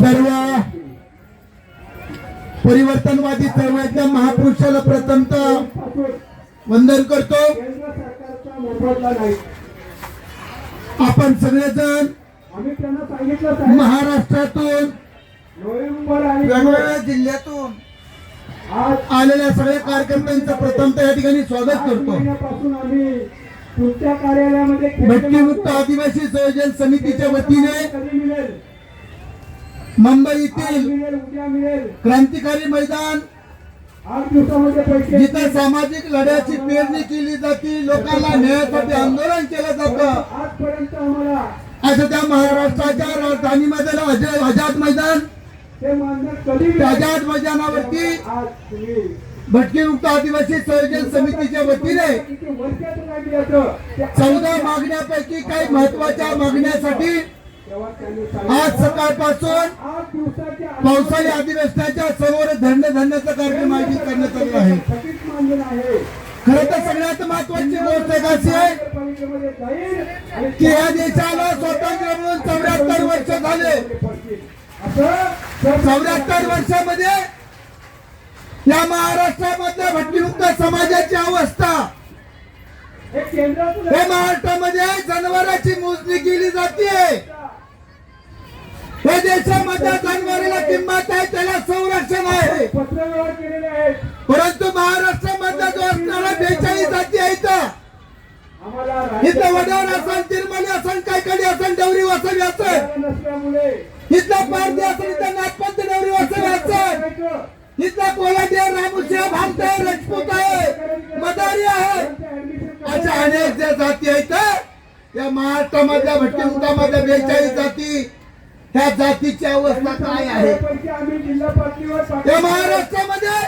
सर्व परिवर्तनवादी चळवळीतल्या महापुरुषाला प्रथमतः वंदन करतो. आपण सगळेजण महाराष्ट्रातून वेगवेगळ्या जिल्ह्यातून आलेल्या सगळ्या कार्यकर्त्यांचं प्रथमतः या ठिकाणी स्वागत करतो. तुमच्या कार्यालयामध्ये भटकीमुक्त आदिवासी संयोजन समितीच्या वतीने मुंबई आज येथील क्रांतिकारी मैदान जिथे सामाजिक लढ्याची पेरणी केली जाते लोकांना न्यायासाठी आंदोलन केलं जातं. आजपर्यंत आम्हाला असं त्या महाराष्ट्राच्या राजधानीमध्ये आझाद मैदान ते मानधन कधी त्या मिळेल? आझाद मैदानावरती आज तुम्ही भटकीमुक्त आदिवासी संयोजन समितीच्या वतीने चौदा मागण्यापैकी काही महत्त्वाच्या मागण्यासाठी आज सकाळपासून पावसाळी अधिवेशनाच्या समोर धरणे धरण्याचा कार्यक्रम आयोजित करण्यात आलेला आहे. खरं तर सगळ्यात महत्वाची गोष्ट एक अशी आहे की या देशाला स्वातंत्र्य मिळून चौऱ्याहत्तर वर्ष झाले. चौऱ्याहत्तर वर्षामध्ये या महाराष्ट्रामधल्या भटकीमुक्त समाजाची अवस्था हे महाराष्ट्रामध्ये जनावरांची मोजणी केली जाते. हे देशामध्ये जनावराला किंमत आहे त्याला संरक्षण आहे. परंतु महाराष्ट्रामधला जो असणारा बेचाळीस जाती आहे इथं इथं वडार असेल तिरमली असेल कायकडी असेल डवरी वसवी असेल नसल्यामुळे इथलं पारधी असेल इथं नागपंथ डवरी वसवी असेल इथला कोलाटी आहे रामुसिंह भामटे आहे राजपूत आहे मदारी आहे. अशा अनेक ज्या जाती आहेत त्या महाराष्ट्रामधल्या भटकीमुक्तामधल्या बेचाळीस जाती ह्या जातीची अवस्था काय आहे? पैसे आम्ही जिल्हा पातळीवर या पाठवले. महाराष्ट्रामध्ये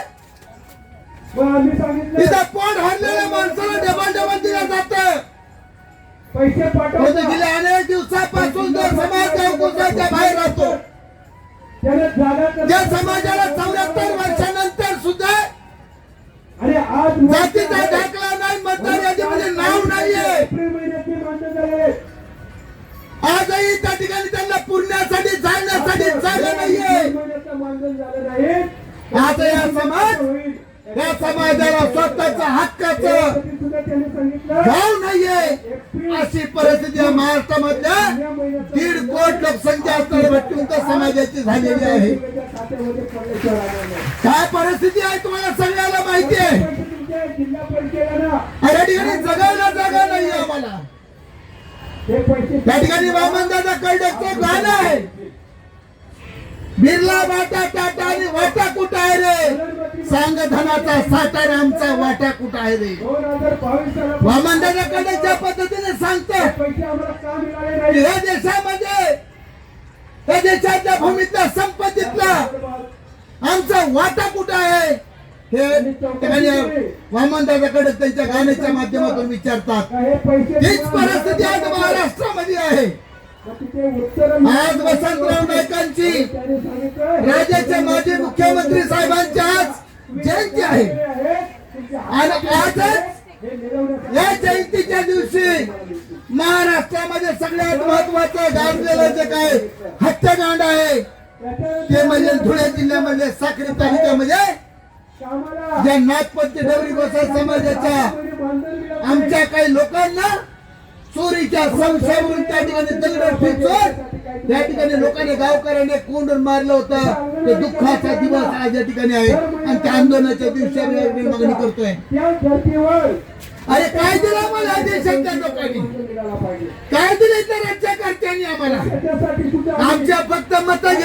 इथं पोट हरलेल्या माणसाला डबल डबल दिलं जातं. पैसे पाठवले गेल्या अनेक दिवसापासून जो समाज चौकुसाच्या बाहेर राहतो. त्या समाजाला चौऱ्याहत्तर वर्षानंतर सुद्धा आणि आज जातीचा दाखला नाही मतदार यादीमध्ये नाव नाहीये. आजही त्या ठिकाणी त्यांना पुरण्यासाठी जाण्यासाठी जागा नाहीये. आता या समाज. या समाजाला स्वतःच्या हक्काचं भाव नाहीये. अशी परिस्थिती या महाराष्ट्रामधल्या दीड कोट लोकसंख्या असणाऱ्या भटकिमुक्त समाजाची झालेली आहे. काय परिस्थिती आहे तुम्हाला सगळ्याला माहिती आहे. पैसे या ठिकाणी जगायला जागा नाही आम्हाला. त्या ठिकाणी वामनदादा कर्डकचं गाणं आहे. बिर्ला वाटा टाटा आणि वाटा कुठं आहे रे? सांग धनाचा साठा रे आमचा वाटा कुठं आहे रे? कर्डक ज्या पद्धतीने नाही या देशामध्ये या देशाच्या भूमीतल्या संपत्तीतला आमचा वाटा कुठं आहे? हे कडक त्यांच्या गाण्याच्या माध्यमातून विचारतात. हीच परिस्थिती आज महाराष्ट्रामध्ये आहे. आज वसंतराव सांगितलं राज्याचे माजी मुख्यमंत्री साहेबांची आज जयंती आहे. आणि आजच या जयंतीच्या दिवशी महाराष्ट्रामध्ये सगळ्यात महत्वाचं गाजलेलं जे काय हत्याकांड आहे ते म्हणजे धुळे जिल्ह्यामध्ये साक्री तालुक्यामध्ये ज्या नागपंथी डवरी गोसाई समाजाच्या आमच्या काही लोकांना चोरीच्या संशयावरून त्या ठिकाणी दगड फेकून त्या ठिकाणी लोकांनी गावकऱ्याने कोंडून मारलं होतं. ते दुःखाचा दिवस आज या ठिकाणी आहे. आणि त्या आंदोलनाच्या दिवशी आम्ही मागणी करतोय. अरे काय दिलं आम्हाला देशांच्या देशाच्या लोकांनी? काय दिलं त्या राज्यकर्त्यांनी आम्हाला? आमच्या फक्त मतांची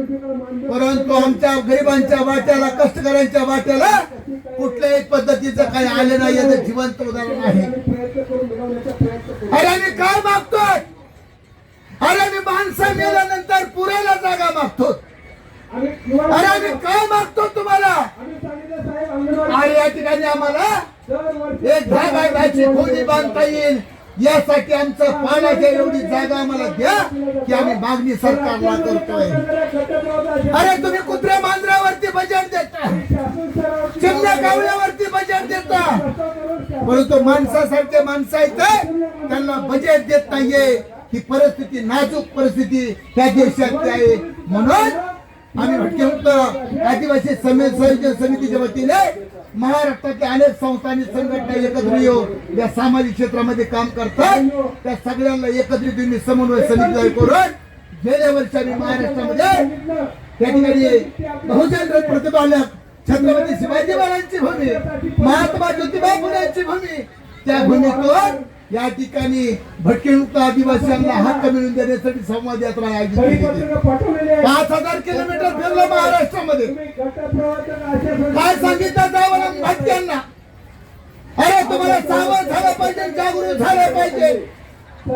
परंतु आमच्या गरिबांच्या वाट्याला कष्टकऱ्यांच्या वाट्याला कुठल्याही पद्धतीचं काही आलं नाही याचं जिवंत उदाहरण आहे. अरे आम्ही काय मागतोय? अरे आम्ही माणसं मेल्यानंतर पुरेला जागा मागतो अरे आम्ही काय मागतो तुम्हाला? आणि या ठिकाणी आम्हाला एक जागा घ्यायची खोली बांधता येईल. यासाठी आमचं पाण्याच्या एवढी जागा आम्हाला द्या की आम्ही मागणी सरकारला करतोय अरे तुम्ही कुत्र्या मांजरावरती बजेट देता. चिमण्या कावळ्यावरती बजेट देता. परंतु माणसासारखे माणसं आहेत त्यांना बजेट देत नाहीये. ही परिस्थिती नाजूक परिस्थिती त्या देशात आहे. म्हणून आम्ही म्हटलं होतं आदिवासी समितीच्या वतीने महाराष्ट्रातल्या अनेक संस्थांनी संघटना एकत्र येऊन या सामाजिक क्षेत्रामध्ये काम करतात त्या सगळ्यांना एकत्रित येऊन समन्वय समिती करून गेल्या वर्षाने महाराष्ट्रामध्ये त्या ठिकाणी बहुजन प्रतिपालक छत्रपती शिवाजी महाराजांची भूमी महात्मा ज्योतिबा फुलेची भूमी त्या भूमीतून या ठिकाणी भटकेमुक्त आदिवासींना हक्क मिळवून देण्यासाठी संवाद यात्रा आयोजित केली. पाच हजार किलोमीटर फिरलं महाराष्ट्रामध्ये. काय सांगितलं जावं भटक्यांना? अरे तुम्हाला सावध झालं पाहिजे जागरूक झालं पाहिजे.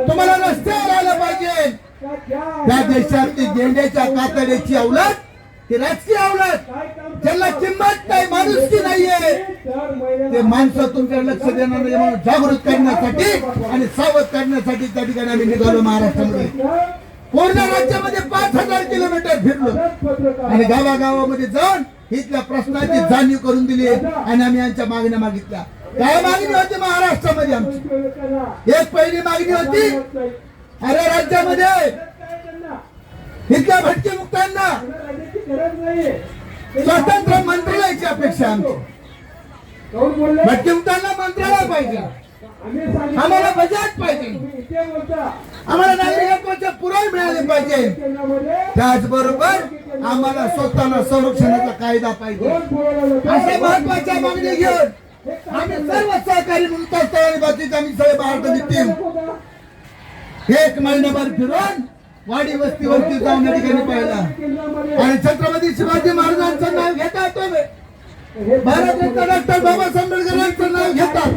तुम्हाला रस्त्यावर आलं पाहिजे. त्या देशातली गेंड्याच्या कातड्याची अवलत ते राजकीय आवडत. ज्यांना किंमत नाही माणुसकी नाहीये. ते माणसं तुमच्याकडे लक्ष देणार नाही म्हणून जागृत करण्यासाठी आणि सावध करण्यासाठी त्या ठिकाणी आम्ही निघालो महाराष्ट्रामध्ये. पूर्ण राज्यामध्ये पाच हजार किलोमीटर फिरलो. आणि गावागावामध्ये जाऊन इथल्या प्रश्नाची जाणीव करून दिली आणि आम्ही यांच्या मागण्या मागितल्या. काय मागणी होती महाराष्ट्रामध्ये आमची? एक पहिली मागणी होती अरे राज्यामध्ये इथल्या भटके मुक्तांना स्वतंत्र मंत्रालयाची अपेक्षा आहे आमची. भटके मुक्तांना मंत्रालय पाहिजे. आम्हाला बजाज पाहिजे. आम्हाला नागरिकत्वाचे पुरावे मिळाले पाहिजे. त्याचबरोबर आम्हाला स्वतःला संरक्षणाचा कायदा पाहिजे. अशा महत्त्वाच्या मागणी घेऊन आम्ही सर्व सहकारी आणि बाकीचे आम्ही सगळे भारताची टीम एक महिनाभर फिरून वाडी वस्तीवरती जाऊन ठिकाणी पाहिला. आणि शिवाजी महाराजांचं नाव घेता तुम्ही. भारतरत्न डॉक्टर बाबासाहेब आंबेडकरांचं नाव घेतात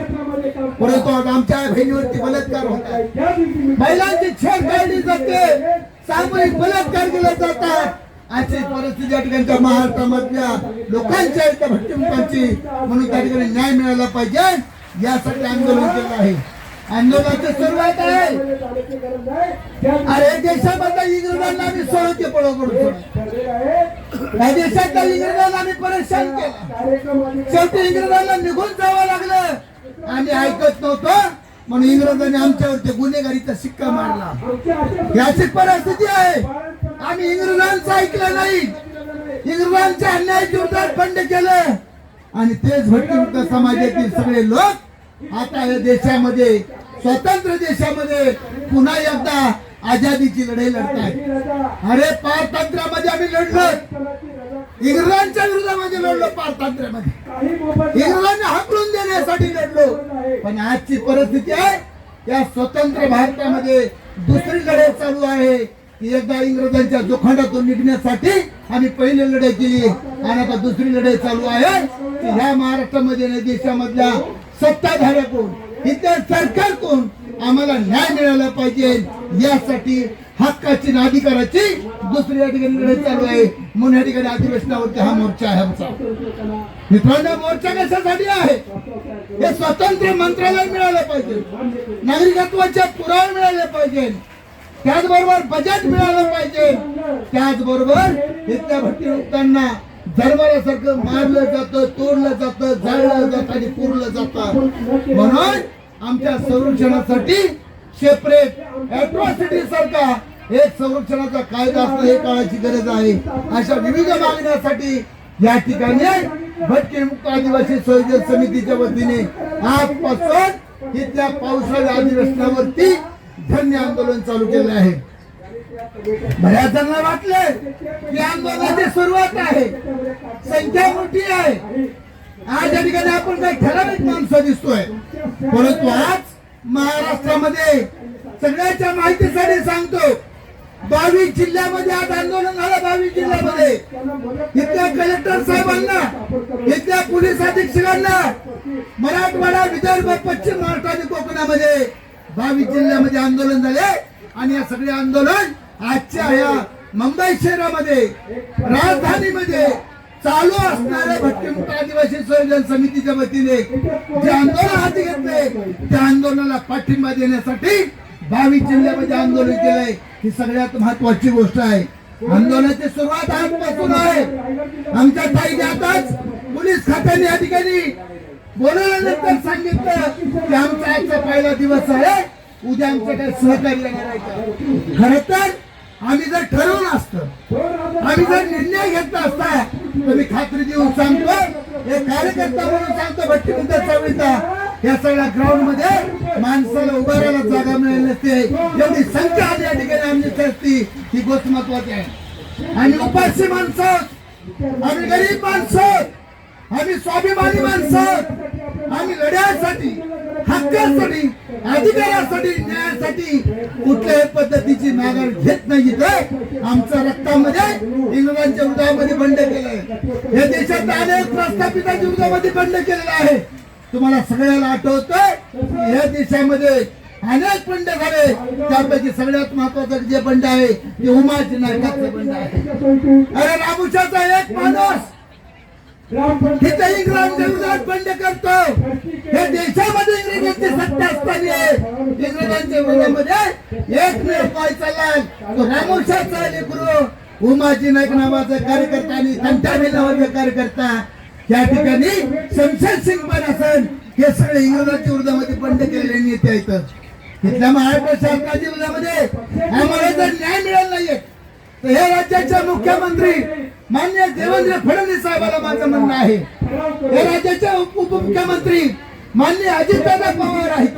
परंतु आमच्या बहिणीवरती बलात्कार होतात महिलांची छेड काढली जाते. सामूहिक बलात्कार केला जातात अशी परिस्थिती या ठिकाणच्या महाराष्ट्रामधल्या लोकांच्या त्या भट्टीमुखांची. म्हणून त्या ठिकाणी न्याय मिळाला पाहिजे. यासाठी आंदोलन केलं आहे. आंदोलनाची सुरुवात आहे. अरे देशामधल्या इंग्रजांना आम्ही सोडते पळो करून या देशातल्या इंग्रजांना आम्ही परेशान केलं. शेवटी इंग्रजांना निघून जावं लागलं. आम्ही ऐकत नव्हतो. म्हणून इंग्रजांनी आमच्यावरती गुन्हेगारीचा शिक्का मारला याची परिस्थिती आहे. आम्ही इंग्रजांचं ऐकलं नाही. इंग्रजांच्या अन्याय जोरदार बंड केलं. आणि तेच भटकी समाजातील सगळे लोक आता या देशामध्ये स्वतंत्र देशामध्ये पुन्हा एकदा आझादीची लढाई लढताय. अरे पारतंत्र्यामध्ये आम्ही लढलो. इंग्रजांच्या विरोधामध्ये लढलो पारतंत्र्यामध्ये. इंग्रजांना हाकलून देण्यासाठी लढलो. पण आजची परिस्थिती आहे या स्वतंत्र भारतामध्ये दुसरी लढाई चालू आहे. की एकदा इंग्रजांच्या जोखंडातून निघण्यासाठी आम्ही पहिली लढाई केली आणि आता दुसरी लढाई चालू आहे. की ह्या महाराष्ट्रामध्ये देशामधल्या सत्ताधाऱ्या कोण इथल्या सरकारकडून आम्हाला न्याय मिळाला पाहिजे. यासाठी हक्काची आणि अधिकाराची दुसरी या ठिकाणी लढाई चालू आहे. म्हणून या ठिकाणी अधिवेशनावरती हा मोर्चा आहे आमचा. मित्रांनो मोर्चा कशासाठी आहे? हे स्वतंत्र मंत्रालय मिळालं पाहिजे. नागरिकत्वाचे पुरावे मिळाले पाहिजे. त्याचबरोबर बजेट मिळालं पाहिजे. त्याचबरोबर इथल्या भट्टीमुक्तांना दरबारासारखं मारलं जातं तोडलं जातं जाळलं जातं आणि पुरलं जातं. म्हणून आमच्या संरक्षणासाठी सेपरेट अॅट्रॉसिटी सारखा एक संरक्षणाचा कायदा असणं हे काळाची गरज आहे. अशा विविध मागण्यासाठी या ठिकाणी भटके मुक्त आदिवासी संयोजन समितीच्या वतीने आजपासून इथल्या पावसाळ्या अधिवेशनावरती धन्य आंदोलन चालू केलं आहे. बऱ्याच जणांना वाटलं की आंदोलनाची सुरुवात आहे. संख्या मोठी आहे. आज या ठिकाणी आपण काही ठराविक माणसं दिसतोय. परंतु आज महाराष्ट्रामध्ये सगळ्याच्या माहितीसाठी सांगतो बावीस जिल्ह्यामध्ये आज आंदोलन झालं बावीस जिल्ह्यामध्ये. इथल्या कलेक्टर साहेबांना इथल्या पोलीस अधीक्षकांना मराठवाडा विदर्भ पश्चिम महाराष्ट्र आणि कोकणामध्ये बावीस जिल्ह्यामध्ये आंदोलन झाले. आणि या सगळे आंदोलन आजच्या या मुंबई शहरामध्ये राजधानीमध्ये चालू असणाऱ्या भटकेमुक्त आदिवासी संयोजन समितीच्या वतीने जे आंदोलन हाती घेतले त्या आंदोलनाला पाठिंबा देण्यासाठी बावीस जिल्ह्यामध्ये आंदोलन केलंय. ही सगळ्यात महत्वाची गोष्ट आहे. आंदोलनाची सुरुवात आजपासून आहे. आमच्या ताईने आताच पोलीस खात्याने या ठिकाणी बोलवल्यानंतर सांगितलं की आमचा आजचा पहिला दिवस आहे. उद्या आमच्याकडे सहकार्य येणार आहे. खर तर आम्ही जर ठरवलं असतं आम्ही जर निर्णय घेतला असता तर मी खात्री देऊन सांगतो हे कार्यकर्ता म्हणून सांगतो भट्टी चळवळीचा या सगळ्या ग्राउंडमध्ये माणसाला उभारायला जागा मिळाली नसते. एवढी संख्या आज या ठिकाणी आमची असती ही गोष्ट महत्वाची आहे. आम्ही उपाशी माणसं आम्ही गरीब माणसं आम्ही स्वाभिमानी माणसं आम्ही लढ्यासाठी हक्कासाठी अधिकारासाठी न्यायासाठी कुठल्याही पद्धतीची माघार घेत नाही तर आमच्या रक्तामध्ये इंग्रजांच्या हृदयामध्ये बंड केले या देशात अनेक प्रस्थापितांच्या हृदयामध्ये बंड केलेलं आहे. तुम्हाला सगळ्याला आठवतं या देशामध्ये अनेक बंड झाले. त्यापैकी सगळ्यात महत्वाचं जे बंड आहे ते उमाजी नायकाचं बंड आहे. अरे राबुशाचा एक माणूस विरोधात बंड करतो. हे देशामध्ये इंग्रजांची सत्ता असताना इंग्रजांच्या विरोधामध्ये एकमेव पाय चाललाय? तो रामोशाचा लेकरू उमाजी नाईक नावाचा कार्यकर्ता आणि कंटाबी नावाचा कार्यकर्ता. या ठिकाणी शमशेर सिंग पण असेल हे सगळे इंग्रजांच्या विरोधामध्ये बंड केलेले नेते आहेत. इथल्या महाराष्ट्र शासनाच्या विरोधामध्ये आम्हाला जर न्याय मिळाला नाहीये तर हे राज्याचे मुख्यमंत्री मान्य देवेंद्र फडणवीस साहेबांना माझं म्हणणं आहे. या राज्याच्या उपमुख्यमंत्री मान्य अजितदादा पवार आहेत.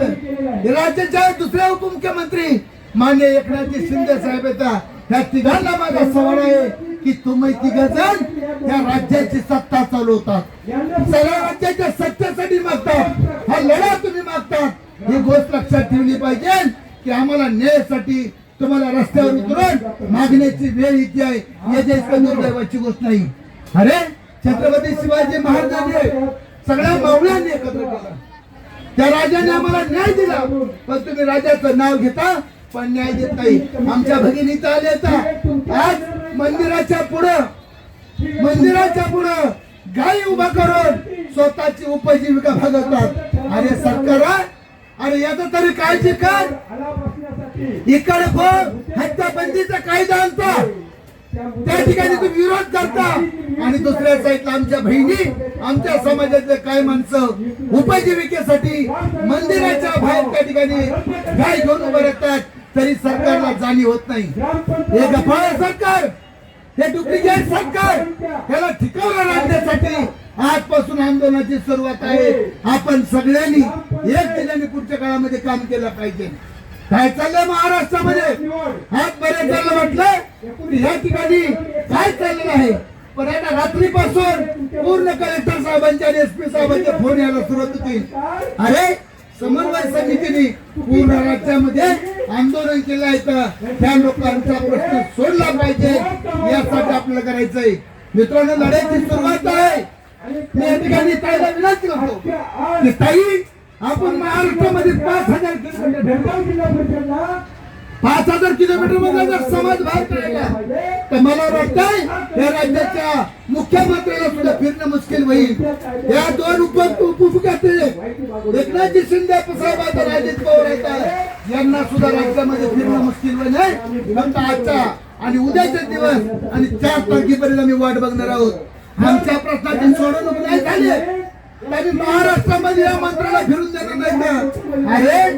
राज्याच्या दुसऱ्या उपमुख्यमंत्री मान्य एकनाथजी शिंदे साहेब येतात. ह्या तिघांना माझा सवाल आहे की तुम्ही तिघ जण या राज्याची सत्ता चालवतात. सगळ्या राज्याच्या सत्तेसाठी मागतात. हा लढा तुम्ही मागतात. ही गोष्ट लक्षात ठेवली पाहिजे की आम्हाला न्यायासाठी तुम्हाला रस्त्यावर उतरून मागण्याची वेळ इथे आहे. याच्या दुर्दैवाची गोष्ट नाही. अरे छत्रपती शिवाजी महाराजांनी सगळ्या मावळ्यांनी एकत्र केला. त्या राजाने आम्हाला न्याय दिला. पण तुम्ही राजाचं नाव घेता पण न्याय देत नाही. आमच्या भगिनीचा आल्याचा आज मंदिराच्या पुढं मंदिराच्या पुढं गाई उभा करून स्वतःची उपजीविका भागवतात. अरे सरकार अरे याचा तरी काळजी कर. इकडे कोण हत्याबंदीचा कायदा आणता. त्या ठिकाणी तू विरोध करता. आणि दुसऱ्या साईडला आमच्या बहिणी आमच्या समाजातले काय माणसं उपजीविकेसाठी मंदिराच्या बाहेर त्या ठिकाणी गाय घेऊन उभे राहतात तरी सरकारला जाणीव होत नाही. हे गफाळ सरकार हे डुप्लिकेट सरकार त्याला ठिकाणा आणण्यासाठी आजपासून आंदोलनाची सुरुवात आहे. आपण सगळ्यांनी एक दिल्याने पुढच्या काळामध्ये काम केलं पाहिजे. काय चाललंय महाराष्ट्रामध्ये. आज बरे चाललं म्हटलं. या ठिकाणी काय चाललेलं आहे. पण आता रात्रीपासून पूर्ण कलेक्टर साहेबांच्या आणि एसपी साहेबांच्या फोन यायला सुरुवात होती. अरे समन्वय समितीने पूर्ण राज्यामध्ये आंदोलन केलं आहे तर त्या लोकांचा प्रश्न सोडला पाहिजे. यासाठी आपल्याला करायचंय मित्रांनो लढ्याची सुरुवात आहे. मी या ठिकाणी ताईला विनंती करतो की ताई आपण महाराष्ट्रामध्ये पाच हजार किलोमीटर पाच हजार किलोमीटरमध्ये जर समाज बाहेर काढला तर मला वाटतंय या राज्याच्या मुख्यमंत्र्याला सुद्धा फिरणं मुश्किल होईल. या दोन उप उपमुख्यमंत्री एकनाथजी शिंदे साहेब आता राजेश पवार यांना सुद्धा राज्यामध्ये फिरणं मुश्किल होईल फक्त आजचा आणि उद्याचे दिवस आणि चार तारखेपर्यंत आम्ही वाट बघणार आहोत. आमच्या प्रश्नाची सोडवणूक नाही झाली. तरी महाराष्ट्रामध्ये या मंत्राला फिरून देणार नाही अरे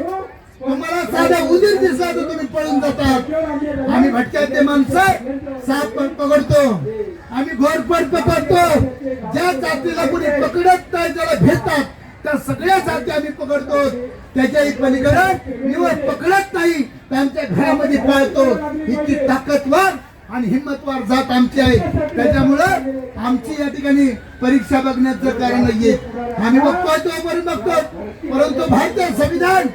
तुम्हाला साधा उदीर दिसला तर तुम्ही पळून जातात. आम्ही भटक्यातले माणसं साप पण पकडतो. आम्ही घोरपड पकडतो. ज्या जातीला कोणी पकडत नाही ज्याला भेटतात त्या सगळ्या जाती आम्ही पकडतो. त्याच्या पलीकडे निवड पकडत नाही तर आमच्या घरामध्ये पाळतो. इतकी ताकदवर आणि हिंमतवार जात आमची आहे. त्याच्यामुळं आमची या ठिकाणी परीक्षा बघण्याचं कारण नाहीये. आम्ही बघतोय तोपर्यंत बघतो. परंतु भारतीय संविधान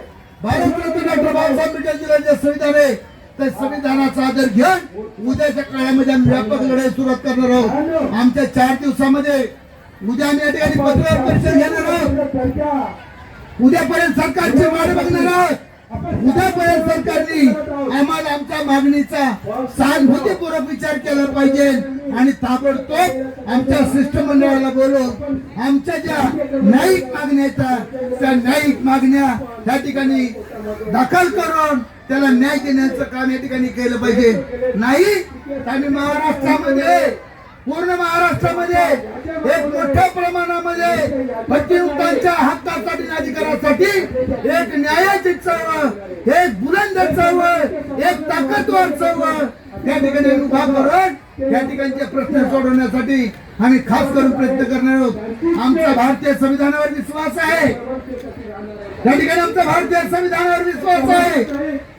भारतरत्न डॉक्टर बाबासाहेब आंबेडकर जे संविधान आहे त्या संविधानाचा आदर घेऊन उद्याच्या काळामध्ये आम्ही व्यापक लढाई सुरुवात करणार आहोत. आमच्या चार दिवसामध्ये उद्या आम्ही या ठिकाणी पत्रकार परिषद घेणार आहोत. उद्यापर्यंत सरकारची वाट बघणार आहोत. उद्यापर्यंत सरकारने आम्हाला आमच्या मागणीचा सहानुभूतीपूर्वक विचार केला पाहिजे आणि ताबडतोब आमच्या शिष्टमंडळाला बोलून आमच्या ज्या न्यायिक मागण्याचा त्या न्यायिक मागण्या त्या ठिकाणी दाखल करून त्याला न्याय देण्याचं काम या ठिकाणी केलं पाहिजे. नाही आम्ही महाराष्ट्रामध्ये पूर्ण महाराष्ट्रामध्ये एक मोठ्या प्रमाणात प्रमाणामध्ये भक्तियुक्तांच्या हक्कासाठी अधिकारासाठी एक न्यायाची चळवळ एक बुलंद चळवळ एक ताकदवर चळवळ त्या ठिकाणी उभा करून या ठिकाणचे प्रश्न सोडवण्यासाठी आम्ही खास करून प्रयत्न करणार आहोत. आमचा भारतीय संविधानावर विश्वास आहे. त्या ठिकाणी आमचा भारतीय संविधानावर विश्वास आहे.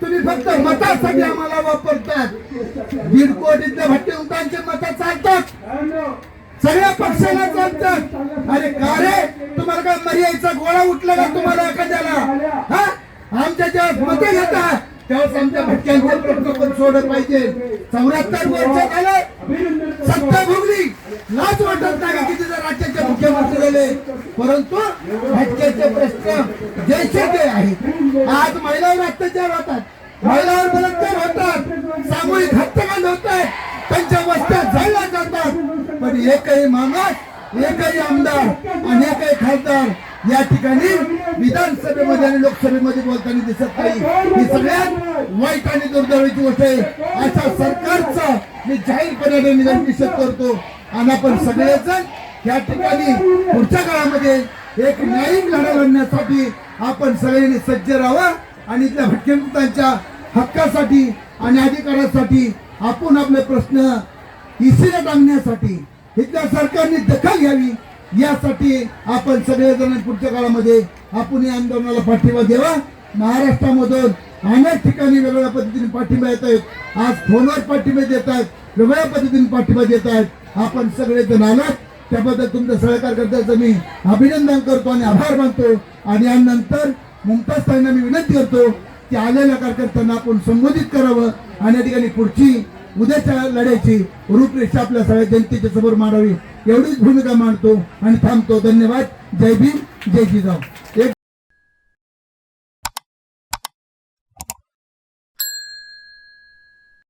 तुम्ही फक्त मतासाठी आम्हाला वापरतात. दीड कोटीतल्या भट्टीउंटांचे मत चालतात. सगळ्या पक्षाला चालतात अरे का रे? तुम्हाला काय मर्यादेचा गोळा उठला का तुम्हाला एखाद्याला? हा? आमच्या जेव्हा मते घेता तेव्हाच आमच्या भटक्यांचे प्रश्न पण सोडत पाहिजे. चौऱ्याहत्तर वर्ष झालं सत्ता भोगली. लाच वाटत नाही किती जर राज्याचे मुख्यमंत्री झाले? परंतु भटक्याचे प्रश्न जैसे ते आहेत. आज महिलावर अत्याचार होतात. महिलावर बलात्कार होतात. सामूहिक हत्याकांड होत आहेत त्यांच्या वस्त्या जायला जातात. पण एकही माणूस एकही आमदार आणि एकही खासदार या ठिकाणी विधानसभेमध्ये आणि लोकसभेमध्ये बोलताना दिसत नाही. ही सगळ्यात वाईट आणि दुर्दैवाची गोष्ट आहे. अशा सरकारचा मी जाहीरपणे निधन निषेध करतो. आणि आपण सगळेजण या ठिकाणी पुढच्या काळामध्ये एक न्यायिक लढा लढण्यासाठी आपण सगळ्यांनी सज्ज राहावं आणि त्या भटक्यांच्या हक्कासाठी आणि अधिकारासाठी आपण आपले प्रश्न इसीला टांगण्यासाठी इथल्या सरकारने दखल घ्यावी यासाठी आपण सगळेजण पुढच्या काळामध्ये आपण या आंदोलनाला पाठिंबा द्यावा. महाराष्ट्रामधून अनेक ठिकाणी वेगवेगळ्या पद्धतीने पाठिंबा येत आहेत. आज फोनवर पाठिंबा देत आहेत वेगळ्या पद्धतीने पाठिंबा देत आहेत. आपण सगळेजण आलात. त्याबद्दल तुमचं सहकार करण्याचं मी अभिनंदन करतो आणि आभार मानतो. आणि यानंतर मुमताज ताईंना मी विनंती करतो की आलेल्या कार्यकर्त्यांना आपण संबोधित करावं आणि या ठिकाणी पुढची उद्याच्या लढ्याची रूपरेषा आपल्या सगळ्या जनतेच्या समोर मांडावी. एवढीच भूमिका मांडतो आणि थांबतो. धन्यवाद. जय भीम. जय जिजाऊ.